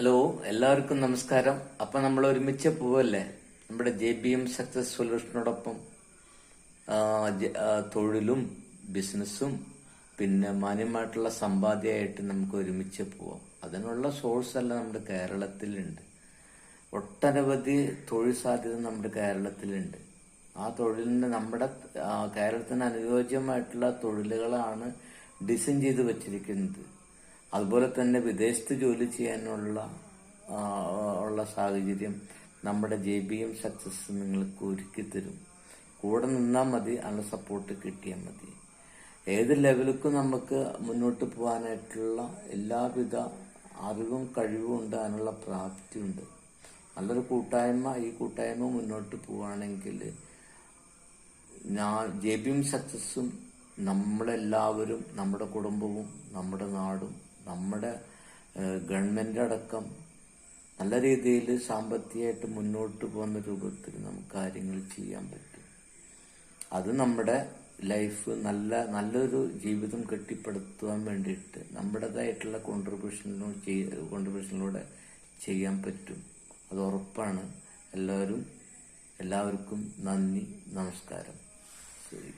Hello എല്ലാവർക്കും നമസ്കാരം. അപ്പൊ നമ്മൾ ഒരുമിച്ച് പോവല്ലേ? നമ്മുടെ ജെ ബി എം സക്സസ് സൊല്യൂഷനോടൊപ്പം തൊഴിലും ബിസിനസ്സും പിന്നെ മാന്യമായിട്ടുള്ള സമ്പാദ്യമായിട്ട് നമുക്ക് ഒരുമിച്ച് പോവാം. അതിനുള്ള സോഴ്സ് അല്ല നമ്മുടെ കേരളത്തിലുണ്ട്. ഒട്ടനവധി തൊഴിൽ സാധ്യത നമ്മുടെ കേരളത്തിലുണ്ട്. ആ തൊഴിലിന് നമ്മുടെ കേരളത്തിന് അനുയോജ്യമായിട്ടുള്ള തൊഴിലുകളാണ് ഡിസൈൻ ചെയ്ത് വച്ചിരിക്കുന്നത്. അതുപോലെ തന്നെ വിദേശത്ത് ജോലി ചെയ്യാനുള്ള ഉള്ള സാഹചര്യം നമ്മുടെ ജെ ബി എം സക്സസ് നിങ്ങൾക്ക് ഒരുക്കി തരും. കൂടെ നിന്നാൽ മതി അതിനുള്ള സപ്പോർട്ട് കിട്ടിയാൽ മതി. ഏത് ലെവലിലും നമുക്ക് മുന്നോട്ട് പോകാനായിട്ടുള്ള എല്ലാവിധ അറിവും കഴിവും ഉണ്ട് അതിനുള്ള പ്രാപ്തിയുണ്ട്. നല്ലൊരു കൂട്ടായ്മ ഈ കൂട്ടായ്മ മുന്നോട്ട് പോവുകയാണെങ്കിൽ ഞാൻ ജെ ബി എം സക്സസ്സും നമ്മളെല്ലാവരും നമ്മുടെ കുടുംബവും നമ്മുടെ നാടും നമ്മുടെ ഗവൺമെന്റ് അടക്കം നല്ല രീതിയിൽ സാമ്പത്തികമായിട്ട് മുന്നോട്ട് പോകുന്ന രൂപത്തിൽ നമുക്ക് കാര്യങ്ങൾ ചെയ്യാൻ പറ്റും. അത് നമ്മുടെ ലൈഫ് നല്ല നല്ലൊരു ജീവിതം കെട്ടിപ്പടുത്തുവാൻ വേണ്ടിയിട്ട് നമ്മുടേതായിട്ടുള്ള കോൺട്രിബ്യൂഷനിലൂടെ ചെയ്യ കോൺട്രിബ്യൂഷനിലൂടെ ചെയ്യാൻ പറ്റും. അത് ഉറപ്പാണ്. എല്ലാവരും എല്ലാവർക്കും നന്ദി നമസ്കാരം. ശരി.